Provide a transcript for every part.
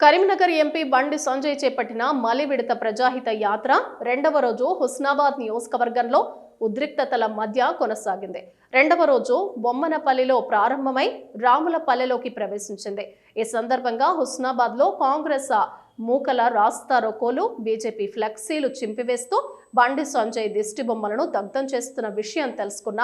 Karimnagar MP Bandi Sanjay చేపట్టిన మలి విడత ప్రజాహిత యాత్ర రెండవ రోజు హుస్నాబాద్ నియోజకవర్గంలో ఉద్రిక్తతల మధ్య కొనసాగింది. రెండవ రోజు బొమ్మనపల్లిలో ప్రారంభమై రాములపల్లెలోకి ప్రవేశించింది. ఈ సందర్భంగా హుస్నాబాద్లో కాంగ్రెస్ మూకల రాస్తా రోకోలు బీజేపీ ఫ్లెక్సీలు చింపివేస్తూ బండి సంజయ్ దిష్టి బొమ్మలను దగ్ధం చేస్తున్న విషయం తెలుసుకున్న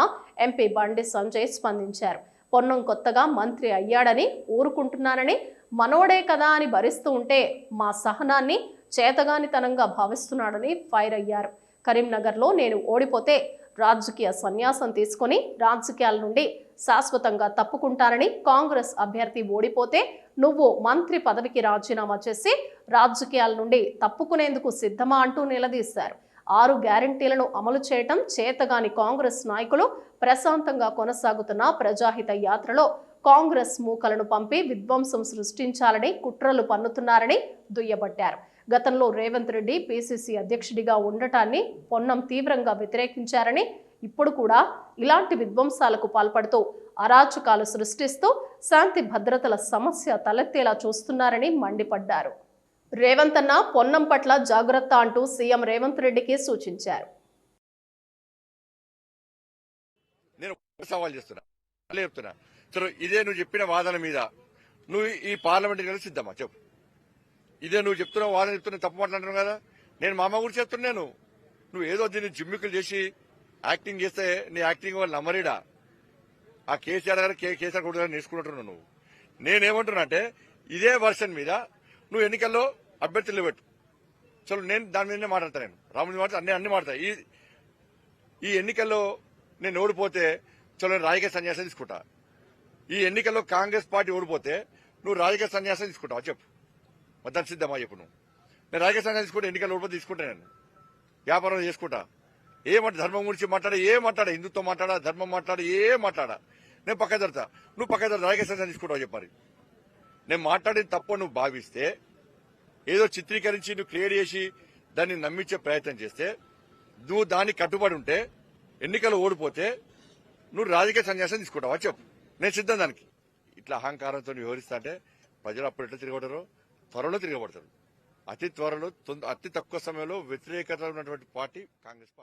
ఎంపీ బండి సంజయ్ స్పందించారు. పొన్నం కొత్తగా మంత్రి అయ్యాడని ఊరుకుంటున్నానని మనోడే కదా అని భరిస్తూ ఉంటే మా సహనాన్ని చేతగానితనంగా భావిస్తున్నాడని ఫైర్ అయ్యారు. కరీంనగర్లో నేను ఓడిపోతే రాజకీయ సన్యాసం తీసుకొని రాజకీయాల నుండి శాశ్వతంగా తప్పుకుంటానని కాంగ్రెస్ అభ్యర్థి ఓడిపోతే నువ్వు మంత్రి పదవికి రాజీనామా చేసి రాజకీయాల నుండి తప్పుకునేందుకు సిద్ధమా అంటూ నిలదీశారు. ఆరు గ్యారంటీలను అమలు చేయటం చేతగాని కాంగ్రెస్ నాయకులు ప్రశాంతంగా కొనసాగుతున్న ప్రజాహిత యాత్రలో కాంగ్రెస్ మూకలను పంపి విధ్వంసం సృష్టించాలని కుట్రలు పన్నుతున్నారని దుయ్యబట్టారు. గతంలో రేవంత్ రెడ్డి పీసీసీ అధ్యక్షుడిగా ఉండటాన్ని పొన్నం తీవ్రంగా వ్యతిరేకించారని ఇప్పుడు కూడా ఇలాంటి విధ్వంసాలకు పాల్పడుతూ అరాచకాలు సృష్టిస్తూ శాంతి భద్రతల సమస్య తలెత్తేలా చూస్తున్నారని మండిపడ్డారు. రేవంత్ అన్న పొన్నం పట్ల జాగ్రత్త అంటూ సీఎం రేవంత్ రెడ్డికి సూచించారు. నేను ఒక సవాల్ చేస్తున్నా మళ్ళీ చెప్తున్నా. సరే ఇదే నువ్వు చెప్పిన వాదన మీద. నువ్వు ఈ పార్లమెంట్ కలిసి సిద్ధమా? చెప్పు. ఇదే నువ్వు చెప్తున్నావు వాదన చెప్తున్నా తప్పు మాట్లాడుతున్నావు కదా? నేను మా అమ్మ గురించి చెప్తున్నాను నువ్వు ఏదో దీన్ని జిమ్మికులు చేసి యాక్టింగ్ చేస్తే నీ యాక్టింగ్ వాళ్ళు నమ్మరీడా? ఆ కేసీఆర్ గారు కే- కేసీఆర్ కూడా నేర్చుకుంటున్నావు నువ్వు. నేనేమంటున్నా అంటే ఇదే వర్షన్ మీద నువ్వు ఎన్నికల్లో అభ్యర్థులు పెట్టు. చలో నేను దాని మీదనే మాట్లాడతాను నేను. రాముడి మాట అన్ని అన్ని మాట్లాడతా. ఈ ఈ ఎన్నికల్లో నేను ఓడిపోతే చలో రాజకీయ సన్యాసం తీసుకుంటా. ఈ ఎన్నికల్లో కాంగ్రెస్ పార్టీ ఓడిపోతే నువ్వు రాజకీయ సన్యాసం తీసుకుంటావు? చెప్పు. మద్దతు సిద్ధమా చెప్పు నువ్వు. నేను రాజకీయ సన్యాసం తీసుకుంటే ఎన్నికల్లో ఓడిపోతే తీసుకుంటా నేను. వ్యాపారం చేసుకుంటా. ఏమంట ధర్మం గురించి మాట్లాడా ఏం మాట్లాడా హిందుత్వం మాట్లాడా ధర్మం మాట్లాడా ఏం మాట్లాడా? నేను పక్క జరుతా నువ్వు పక్క జరుతా రాజకీయ సన్యాసం తీసుకుంటావు చెప్పారు నేను మాట్లాడిన తప్పు నువ్వు భావిస్తే ఏదో చిత్రీకరించి నువ్వు క్రియేట్ చేసి దాన్ని నమ్మించే ప్రయత్నం చేస్తే నువ్వు దానికి కట్టుబడి ఉంటే ఎన్నికలు ఓడిపోతే నువ్వు రాజకీయ సన్యాసం తీసుకుంటావా? చెప్పు. నేను సిద్ధం దానికి. ఇట్లా అహంకారంతో వివరిస్తా అంటే ప్రజలు అప్పుడు ఎట్లా తిరగబడరు త్వరలో తిరగబడతారు. అతి త్వరలో అతి తక్కువ సమయంలో వ్యతిరేకత ఉన్నటువంటి పార్టీ కాంగ్రెస్ పార్టీ